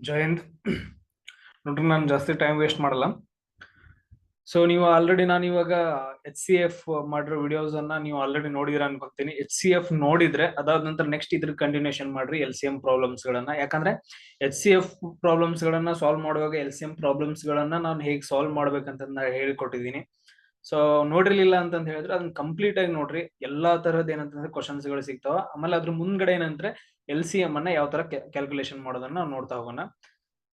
ಜಯಂತ್ ನೋಡ್ರಿ, ನಾನು ಜಾಸ್ತಿ ಟೈಮ್ ವೇಸ್ಟ್ ಮಾಡಲ್ಲ. ಸೊ ನೀವು ಆಲ್ರೆಡಿ ನಾನು ಇವಾಗ ಎಚ್ ಸಿ ಎಫ್ ಮಾಡಿರೋ ವಿಡಿಯೋಸ್ ಅನ್ನ ನೀವು ಆಲ್ರೆಡಿ ನೋಡಿದ್ರ ಅನ್ಕೊಂತೀನಿ. ಎಚ್ ಸಿ ಎಫ್ ನೋಡಿದ್ರೆ ಅದಾದ ನಂತರ ನೆಕ್ಸ್ಟ್ ಇದ್ರ ಕಂಟಿನ್ಯೂಷನ್ ಮಾಡ್ರಿ ಎಲ್ ಸಿ ಎಂ ಪ್ರಾಬ್ಲಮ್ಸ್ ಗಳನ್ನ. ಯಾಕಂದ್ರೆ ಎಚ್ ಸಿ ಎಫ್ ಪ್ರಾಬ್ಲಮ್ಸ್ ಗಳನ್ನ ಸಾಲ್ವ್ ಮಾಡುವಾಗ ಎಲ್ ಸಿ ಎಂ ಪ್ರಾಬ್ಲಮ್ಸ್ ಗಳನ್ನ ನಾನು ಹೇಗೆ ಸಾಲ್ವ್ ಮಾಡ್ಬೇಕಂತ ನಾ ಹೇಳಿಕೊಟ್ಟಿದ್ದೀನಿ. ಸೊ ನೋಡಿರ್ಲಿಲ್ಲ ಅಂತಂದ್ ಹೇಳಿದ್ರೆ ಅದನ್ನ ಕಂಪ್ಲೀಟ್ ಆಗಿ ನೋಡ್ರಿ. ಎಲ್ಲಾ ತರಹದ ಏನಂತಂದ್ರೆ ಕ್ವಶನ್ಸ್ಗಳು ಸಿಗ್ತಾವ. ಆಮೇಲೆ ಅದ್ರ ಮುಂದ್ಗಡೆ ಏನಂದ್ರೆ ಎಲ್ ಸಿ ಎಂ ಅನ್ನ ಯಾವ ತರ ಕ್ಯಾಲ್ಕುಲೇಷನ್ ಮಾಡೋದನ್ನ ನಾವು ನೋಡ್ತಾ ಹೋಗೋಣ.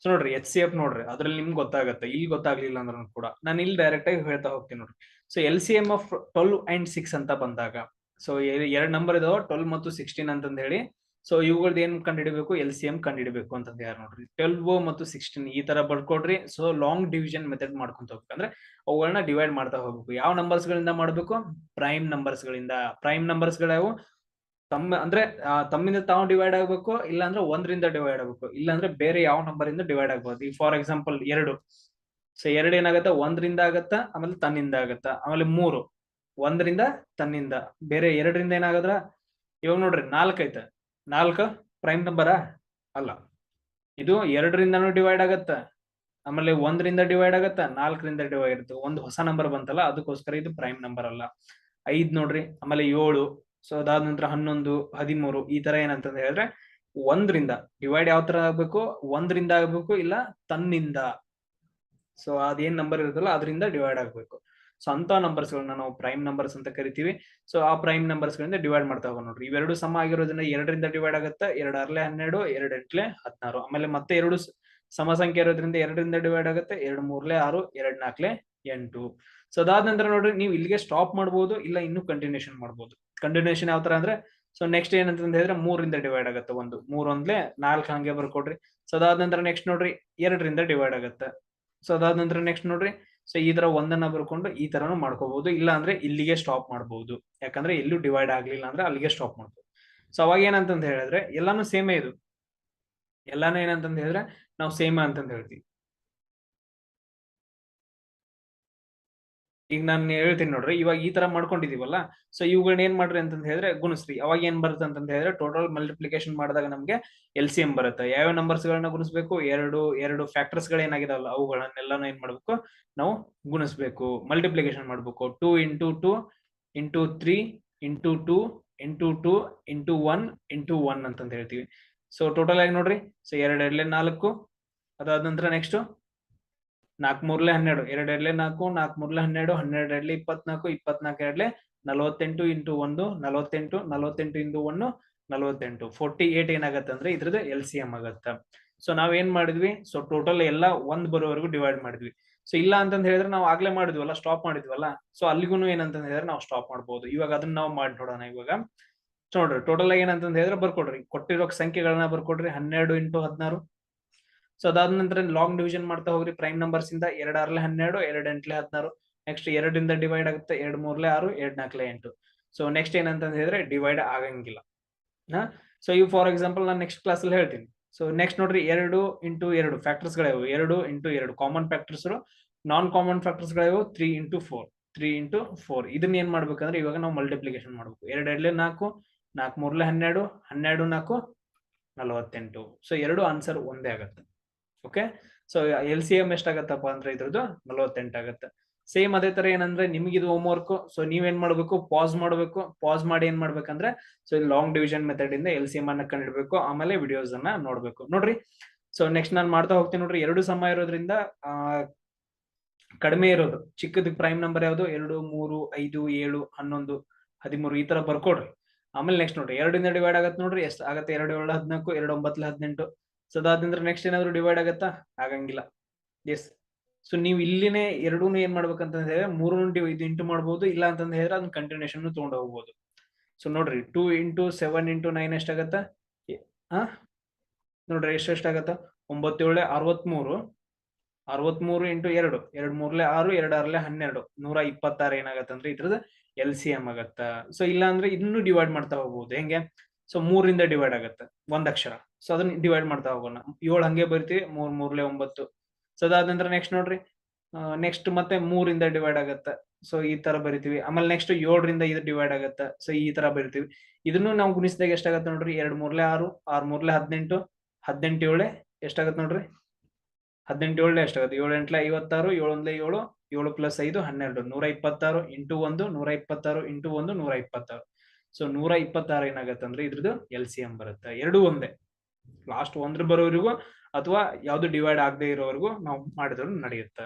ಸೊ ನೋಡ್ರಿ ಎಚ್ ಸಿ ಎಫ್ ನೋಡ್ರಿ, ಅದ್ರಲ್ಲಿ ನಿಮ್ಗೆ ಗೊತ್ತಾಗತ್ತೆ. ಇಲ್ಲಿ ಗೊತ್ತಾಗ್ಲಿಲ್ಲ ಅಂದ್ರೂ ಕೂಡ. ನಾನು ಇಲ್ಲಿ ಡೈರೆಕ್ಟ್ ಆಗಿ ಹೇಳ್ತಾ ಹೋಗ್ತೀನಿ ನೋಡ್ರಿ. So L C M of twelve and six ಅಂತ ಬಂದಾಗ ಸೊ ಎರಡ್ ನಂಬರ್ ಇದಾವ ಟ್ವೆಲ್ ಮತ್ತು ಸಿಕ್ಸ್ಟೀನ್ ಅಂತಂದ ಹೇಳಿ ಸೊ ಇವುಗಳ್ದು ಏನ್ ಕಂಡಿಡಿಬೇಕು ಎಲ್ ಸಿ ಎಂ ಕಂಡಿಡಿಬೇಕು ಅಂತಂದ ಯಾರು ನೋಡ್ರಿ? ಟ್ವೆಲ್ವ್ ಮತ್ತು ಸಿಕ್ಸ್ಟೀನ್ ಈ ತರ ಬರ್ಕೊಡ್ರಿ. ಸೊ ಲಾಂಗ್ ಡಿವಿಷನ್ ಮೆಥಡ್ ಮಾಡ್ಕೊಂತ ಹೋಗ್ಬೇಕು. ಅಂದ್ರೆ ಅವುಗಳನ್ನ ಡಿವೈಡ್ ಮಾಡ್ತಾ ಹೋಗ್ಬೇಕು. ಯಾವ ನಂಬರ್ಸ್ ಗಳಿಂದ ಮಾಡ್ಬೇಕು? ಪ್ರೈಮ್ ನಂಬರ್ಸ್ ಗಳಿಂದ. ಪ್ರೈಮ್ ನಂಬರ್ಸ್ ಗಳಾವು ತಮ್ಮ, ಅಂದ್ರೆ ತಮ್ಮಿಂದ ತಾವು ಡಿವೈಡ್ ಆಗ್ಬೇಕು ಇಲ್ಲ ಅಂದ್ರೆ ಒಂದರಿಂದ ಡಿವೈಡ್ ಆಗ್ಬೇಕು. ಇಲ್ಲ ಅಂದ್ರೆ ಬೇರೆ ಯಾವ ನಂಬರ್ ಇಂದ ಡಿವೈಡ್ ಆಗ್ಬೋದು. ಈ ಫಾರ್ ಎಕ್ಸಾಂಪಲ್ ಎರಡು. ಸೊ ಎರಡು ಏನಾಗತ್ತ? ಒಂದರಿಂದ ಆಗತ್ತ? ಆಮೇಲೆ ತನ್ನಿಂದ ಆಗತ್ತ? ಆಮೇಲೆ ಮೂರು. ಒಂದರಿಂದ ತನ್ನಿಂದ. ಬೇರೆ ಎರಡರಿಂದ ಏನಾಗದ್ರ? ಇವಾಗ ನೋಡ್ರಿ, ನಾಲ್ಕ್ ಐತೆ. ನಾಲ್ಕು ಪ್ರೈಮ್ ನಂಬರ ಅಲ್ಲ. ಇದು ಎರಡರಿಂದನೂ ಡಿವೈಡ್ ಆಗತ್ತ? ಆಮೇಲೆ ಒಂದರಿಂದ ಡಿವೈಡ್ ಆಗತ್ತ? ನಾಲ್ಕರಿಂದ ಡಿವೈಡ್ ಇರುತ್ತೆ ಒಂದು ಹೊಸ ನಂಬರ್ ಬಂತಲ್ಲ, ಅದಕ್ಕೋಸ್ಕರ ಇದು ಪ್ರೈಮ್ ನಂಬರ್ ಅಲ್ಲ. ಐದ್ ನೋಡ್ರಿ, ಆಮೇಲೆ ಏಳು. ಸೊ ಅದಾದ ನಂತರ ಹನ್ನೊಂದು, ಹದಿಮೂರು ಈ ತರ ಏನಂತಂದ್ ಹೇಳಿದ್ರೆ, ಒಂದ್ರಿಂದ ಡಿವೈಡ್ ಯಾವ ತರ ಆಗ್ಬೇಕು? ಒಂದ್ರಿಂದ ಆಗ್ಬೇಕು ಇಲ್ಲ ತನ್ನಿಂದ. ಸೊ ಅದೇನ್ ನಂಬರ್ ಇರುತ್ತಲ್ಲ ಅದರಿಂದ ಡಿವೈಡ್ ಆಗ್ಬೇಕು. ಸೊ ಅಂತ ನಂಬರ್ಸ್ ಗಳನ್ನ ನಾವು ಪ್ರೈಮ್ ನಂಬರ್ಸ್ ಅಂತ ಕರಿತೀವಿ. ಸೊ ಆ ಪ್ರೈಮ್ ನಂಬರ್ಸ್ ಗಳಿಂದ ಡಿವೈಡ್ ಮಾಡ್ತಾ ಹೋಗೋಣ ನೋಡ್ರಿ. ಇವೆರಡು ಸಮ ಆಗಿರೋದ್ರಿಂದ ಎರಡರಿಂದ ಡಿವೈಡ್ ಆಗುತ್ತೆ. ಎರಡು ಅರ್ಲೆ ಹನ್ನೆರಡು, ಎರಡು ಎಂಟ್ಲೆ ಹದಿನಾರು. ಆಮೇಲೆ ಮತ್ತೆ ಎರಡು ಸಮ ಸಂಖ್ಯೆ ಇರೋದ್ರಿಂದ ಎರಡರಿಂದ ಡಿವೈಡ್ ಆಗುತ್ತೆ. ಎರಡು ಮೂರ್ಲೆ ಆರು, ಎರಡ್ ನಾಲ್ಕಲೆ ಎಂಟು. ಸೊ ಅದಾದ ನಂತರ ನೋಡ್ರಿ, ನೀವು ಇಲ್ಲಿಗೆ ಸ್ಟಾಪ್ ಮಾಡ್ಬೋದು ಇಲ್ಲ ಇನ್ನೂ ಕಂಟಿನ್ಯೂಷನ್ ಮಾಡ್ಬೋದು. ಕಂಟಿನ್ಯೂಷನ್ ಯಾವ ತರ ಅಂದ್ರೆ ಸೊ ನೆಕ್ಸ್ಟ್ ಏನಂತ ಹೇಳಿದ್ರೆ ಮೂರಿಂದ ಡಿವೈಡ್ ಆಗುತ್ತೆ ಒಂದು. ಮೂರ್ ಒಂದ್ಲೆ ನಾಲ್ಕು ಹಂಗೆ ಬರ್ಕೊಡ್ರಿ. ಸೊ ಅದಾದ ನಂತರ ನೆಕ್ಸ್ಟ್ ನೋಡ್ರಿ ಎರಡರಿಂದ ಡಿವೈಡ್ ಆಗುತ್ತೆ. ಸೊ ಅದಾದ ನಂತರ ನೆಕ್ಸ್ಟ್ ನೋಡ್ರಿ ಸೊ ಈ ತರ ಒಂದನ್ನ ಬರ್ಕೊಂಡು ಈ ತರನು ಮಾಡ್ಕೋಬಹುದು ಇಲ್ಲ ಅಂದ್ರೆ ಇಲ್ಲಿಗೆ ಸ್ಟಾಪ್ ಮಾಡಬಹುದು ಯಾಕಂದ್ರೆ ಎಲ್ಲೂ ಡಿವೈಡ್ ಆಗ್ಲಿಲ್ಲ ಅಂದ್ರೆ ಅಲ್ಲಿಗೆ ಸ್ಟಾಪ್ ಮಾಡ್ಬೋದು. ಸೊ ಅವಾಗ ಏನಂತಂದ್ ಹೇಳಿದ್ರೆ, ಎಲ್ಲಾನು ಸೇಮೇ ಇದು. ಎಲ್ಲಾನು ಏನಂತಂದ್ ಹೇಳಿದ್ರೆ, ನಾವು ಸೇಮ ಅಂತಂದ್ ಹೇಳ್ತೀವಿ. ಈಗ ನಾನು ಹೇಳ್ತೀನಿ ನೋಡ್ರಿ, ಇವಾಗ ಈ ತರ ಮಾಡ್ಕೊಂಡಿದೀವಲ್ಲ ಸೊ ಇವುಗಳನ್ನ ಏನ್ ಮಾಡ್ರಿ ಅಂತಂದ್ ಹೇಳಿದ್ರೆ ಗುಣಿಸ್ರಿ. ಅವಾಗ ಏನ್ ಬರುತ್ತೆ ಅಂತಂದ್ ಹೇಳಿದ್ರೆ ಟೋಟಲ್ ಮಲ್ಟಿಪ್ಲಿಕೇಶನ್ ಮಾಡಿದಾಗ ನಮ್ಗೆ ಎಲ್ ಸಿ ಎಂ ಬರುತ್ತೆ. ಯಾವ ನಂಬರ್ಸ್ ಗಳನ್ನ ಗುಣಿಸ್ಬೇಕು? ಎರಡು ಎರಡು ಫ್ಯಾಕ್ಟರ್ಸ್ಗಳು ಏನಾಗಿದಾವಲ್ಲ, ಅವುಗಳನ್ನೆಲ್ಲಾನು ಏನ್ ಮಾಡ್ಬೇಕು? ನಾವು ಗುಣಿಸ್ಬೇಕು. ಮಲ್ಟಿಪ್ಲಿಕೇಶನ್ ಮಾಡ್ಬೇಕು. Two into two into three into two into two into one into one ಅಂತಂತ ಹೇಳ್ತೀವಿ. ಸೊ ಟೋಟಲ್ ಆಗಿ ನೋಡ್ರಿ ಸೊ ಎರಡು ಎರಡು ನಾಲ್ಕು, ಅದಾದ ನಂತರ ನೆಕ್ಸ್ಟ್ ನಾಲ್ಕು ಮೂರ್ಲೆ ಹನ್ನೆರಡು ಎರಡ್ ಎರಡ್ಲೆ ನಾಲ್ಕು ನಾಲ್ಕು ಮೂರ್ಲೆ ಹನ್ನೆರಡು ಹನ್ನೆರಡು ಎರಡ್ಲೆ ಇಪ್ಪತ್ನಾಲ್ಕು ಇಪ್ಪತ್ನಾಲ್ಕು ಎರಡ್ಲೆ ನಲವತ್ತೆಂಟು ಇಂಟು ಒಂದು, ನಲವತ್ತೆಂಟು ನಲವತ್ತೆಂಟು ಇಂಟು ಒಂದು, ನಲವತ್ತೆಂಟು. ಫೋರ್ಟಿ ಏಟ್ ಏನಾಗತ್ತೆ ಅಂದ್ರೆ ಇದ್ರದ್ದು ಎಲ್ ಸಿ ಎಂ ಆಗತ್ತ. ಸೊ ನಾವ್ ಏನ್ ಮಾಡಿದ್ವಿ? ಸೊ ಟೋಟಲ್ ಎಲ್ಲ ಒಂದ್ ಬರೋವರೆಗೂ ಡಿವೈಡ್ ಮಾಡಿದ್ವಿ. ಸೊ ಇಲ್ಲ ಅಂತಂದ್ ಹೇಳಿದ್ರೆ ನಾವು ಆಗ್ಲೇ ಮಾಡಿದ್ವಲ್ಲ ಸ್ಟಾಪ್ ಮಾಡಿದ್ವಲ್ಲ? ಸೊ ಅಲ್ಲಿಗೂ ಏನಂತಂದ್ ಹೇಳಿದ್ರೆ ನಾವು ಸ್ಟಾಪ್ ಮಾಡ್ಬೋದು. ಇವಾಗ ಅದನ್ನ ನಾವು ಮಾಡಿ ನೋಡೋಣ ಇವಾಗ. ನೋಡ್ರಿ ಟೋಟಲ್ ಆಗಿ ಏನಂತಂದ್ ಹೇಳಿದ್ರೆ ಬರ್ಕೊಡ್ರಿ. ಕೊಟ್ಟಿರೋ ಸಂಖ್ಯೆಗಳನ್ನ ಬರ್ಕೊಡ್ರಿ. ಹನ್ನೆರಡು ಇಂಟು ಹದಿನಾರು. ಸೊ ಅದಾದ ನಂತರ ಲಾಂಗ್ ಡಿವಿಷನ್ ಮಾಡ್ತಾ ಹೋಗ್ರಿ ಪ್ರೈಮ್ ನಂಬರ್ಸ್ ಇಂದ ಎರಡ್ ಆರ್ಲೆ ಹನ್ನೆರಡು ಎರಡ್ ಎಂಟ್ಲೆ ಹದಿನಾರು. ನೆಕ್ಸ್ಟ್ ಎರಡರಿಂದ ಡಿವೈಡ್ ಆಗುತ್ತೆ, ಎರಡ್ ಮೂರ್ಲೆ ಆರು, ಎರಡ್ ನಾಲ್ಕಲೆ ಎಂಟು. ಸೊ ನೆಕ್ಸ್ಟ್ ಏನಂತ ಹೇಳಿದ್ರೆ ಡಿವೈಡ್ ಆಗಂಗಿಲ್ಲ. ಹಾ? ಸೊ ಇವು ಫಾರ್ ಎಕ್ಸಾಂಪಲ್ ನಾನು ನೆಕ್ಸ್ಟ್ ಕ್ಲಾಸ್ ಅಲ್ಲಿ ಹೇಳ್ತೀನಿ. ಸೊ ನೆಕ್ಸ್ಟ್ ನೋಡ್ರಿ ಎರಡು ಇಂಟು ಎರಡು ಫ್ಯಾಕ್ಟರ್ಸ್ ಗಳಿವು. ಎರಡು ಇಂಟು ಎರಡು common factors non common factors ಗಳಿವು three into four three into four ಇದನ್ನ ಏನ್ ಮಾಡ್ಬೇಕಂದ್ರೆ ಇವಾಗ ನಾವು ಮಲ್ಟಿಪ್ಲಿಕೇಶನ್ ಮಾಡ್ಬೇಕು. ಎರಡು ಎರಡ್ಲೆ ನಾಲ್ಕು ನಾಲ್ಕು ಮೂರ್ಲೆ ಹನ್ನೆರಡು ಹನ್ನೆರಡು ನಾಲ್ಕು, ನಲವತ್ತೆಂಟು. ಸೊ ಎರಡು ಆನ್ಸರ್ ಒಂದೇ ಆಗತ್ತೆ. Okay so L C M ಎಷ್ಟಾಗತ್ತಪ್ಪ ಅಂದ್ರೆ ಇದ್ರದ್ದು ನಲವತ್ತೆಂಟ್ ಆಗತ್ತೆ. ಸೇಮ್ ಅದೇ ತರ ಏನಂದ್ರೆ ನಿಮ್ಗೆ ಇದು ಹೋಮ್ ವರ್ಕ್ ಸೊ ನೀವೇನ್ ಮಾಡ್ಬೇಕು? ಪಾಸ್ ಮಾಡ್ಬೇಕು. ಪಾಸ್ ಮಾಡಿ ಏನ್ ಮಾಡ್ಬೇಕಂದ್ರೆ ಸೊ ಲಾಂಗ್ ಡಿವಿಷನ್ ಮೆಥಡ್ ಇಂದ ಎಲ್ ಸಿ ಎಂ ಅನ್ನ ಕಂಡಿಡ್ಬೇಕು ಆಮೇಲೆ ವಿಡಿಯೋಸ್ ಅನ್ನ ನೋಡ್ಬೇಕು. ನೋಡ್ರಿ? ಸೊ ನೆಕ್ಸ್ಟ್ ನಾನು ಮಾಡ್ತಾ ಹೋಗ್ತೀನಿ ನೋಡ್ರಿ. ಎರಡು ಸಮ ಇರೋದ್ರಿಂದ ಕಡಿಮೆ ಇರೋದು. ಚಿಕ್ಕದ ಪ್ರೈಮ್ ನಂಬರ್ ಯಾವುದು? ಎರಡು, ಮೂರು, ಐದು, ಏಳು, ಹನ್ನೊಂದು, ಹದಿಮೂರು ಈ ತರ ಬರ್ಕೊಡ್ರಿ. ಆಮೇಲೆ ನೆಕ್ಸ್ಟ್ ನೋಡ್ರಿ. ಎರಡಿಂದ ಡಿವೈಡ್ ಆಗತ್ತೆ ನೋಡ್ರಿ? ಎಷ್ಟು ಆಗತ್ತೆ? ಎರಡು, ಏಳು, ಹದಿನಾಲ್ಕು, ಎರಡು, ಒಂಬತ್ತು, ಹದಿನೆಂಟು. ಸೊ ನೆಕ್ಸ್ಟ್ ಏನಾದ್ರು ಡಿವೈಡ್ ಆಗತ್ತಾ? ಆಗಂಗಿಲ್ಲ. ಎಸ್ ಸೊ ನೀವು ಇಲ್ಲಿನೇ ಎರಡೂ ಏನ್ ಮಾಡ್ಬೇಕಂತ ಹೇಳಿದ್ರೆ ಮೂರು ಇದು ಇಂಟು ಮಾಡ್ಬೋದು, ಇಲ್ಲ ಅಂತಂದ್ ಹೇಳಿದ್ರೆ ಅದನ್ನ ಕಂಟಿನ್ಯೂಷನ್ ತಗೊಂಡು ಹೋಗ್ಬೋದು. ಸೊ ನೋಡ್ರಿ two into seven into nine ಎಷ್ಟಾಗತ್ತ? ನೋಡ್ರಿ ಎಷ್ಟು ಎಷ್ಟಾಗತ್ತ ಒಂಬತ್ತೇಳೆ ಅರವತ್ಮೂರು. ಅರವತ್ಮೂರು ಇಂಟು ಎರಡು. ಎರಡ್ ಮೂರ್ಲೆ ಆರು ಎರಡ್ ಆರ್ಲೆ ಹನ್ನೆರಡು. ನೂರ ಇಪ್ಪತ್ತಾರು ಏನಾಗತ್ತಂದ್ರೆ ಇದ್ರದ್ದು ಎಲ್ ಸಿ ಎಂ ಆಗತ್ತ? ಸೊ ಇಲ್ಲ ಅಂದ್ರೆ ಇನ್ನೂ ಡಿವೈಡ್ ಮಾಡ್ತಾ ಹೋಗ್ಬೋದು. ಹೆಂಗೆ? ಸೊ ಮೂರಿಂದ ಡಿವೈಡ್ ಆಗುತ್ತೆ. ಒಂದ್ ಅಕ್ಷರ. ಸೊ ಅದನ್ನ ಡಿವೈಡ್ ಮಾಡ್ತಾ ಹೋಗೋಣ. ಏಳು ಹಂಗೆ ಬರ್ತೀವಿ, ಮೂರ್, ಮೂರ್ಲೆ ಒಂಬತ್ತು. ಸೊ ಅದಾದ ನಂತರ ನೆಕ್ಸ್ಟ್ ನೋಡ್ರಿ. ನೆಕ್ಸ್ಟ್ ಮತ್ತೆ ಮೂರಿಂದ ಡಿವೈಡ್ ಆಗತ್ತೆ. ಸೊ ಈ ತರ ಬರಿತೀವಿ. ಆಮೇಲೆ ನೆಕ್ಸ್ಟ್ ಏಳರಿಂದ ಇದು ಡಿವೈಡ್ ಆಗತ್ತೆ. ಸೊ ಈ ತರ ಬರಿತೀವಿ. ಇದನ್ನು ನಾವು ಗುಣಿಸಿದಾಗ ಎಷ್ಟಾಗತ್ತೆ ನೋಡ್ರಿ? ಎರಡ್ ಮೂರ್ಲೆ ಆರು, ಆರ್ ಮೂರ್ಲೆ ಹದಿನೆಂಟು ಹದಿನೆಂಟು ಏಳೆ ಎಷ್ಟಾಗತ್ತೆ ನೋಡ್ರಿ? ಹದಿನೆಂಟು ಏಳನೇ ಎಷ್ಟಾಗುತ್ತೆ? ಏಳು ಎಂಟ್ಲೆ ಐವತ್ತಾರು ಏಳೊಂದ್ಲೆ ಏಳು ಏಳು ಪ್ಲಸ್ ಐದು ಹನ್ನೆರಡು. ನೂರ ಇಪ್ಪತ್ತಾರು ಇಂಟು ಒಂದು, ನೂರ ಇಪ್ಪತ್ತಾರು ಇಂಟು ಒಂದು, ನೂರ ಇಪ್ಪತ್ತಾರು. ಸೊ ನೂರ ಇಪ್ಪತ್ತಾರು ಏನಾಗತ್ತೆ ಅಂದ್ರೆ ಇದ್ರದ್ದು ಎಲ್ ಸಿ ಎಂ ಬರುತ್ತೆ. ಎರಡು ಒಂದೇ. ಲಾಸ್ಟ್ ಒಂದ್ರ ಬರೋವರೆಗೂ ಅಥವಾ ಯಾವ್ದು ಡಿವೈಡ್ ಆಗದೆ ಇರೋವರೆಗೂ ನಾವು ಮಾಡಿದ್ರು ನಡೆಯುತ್ತೆ.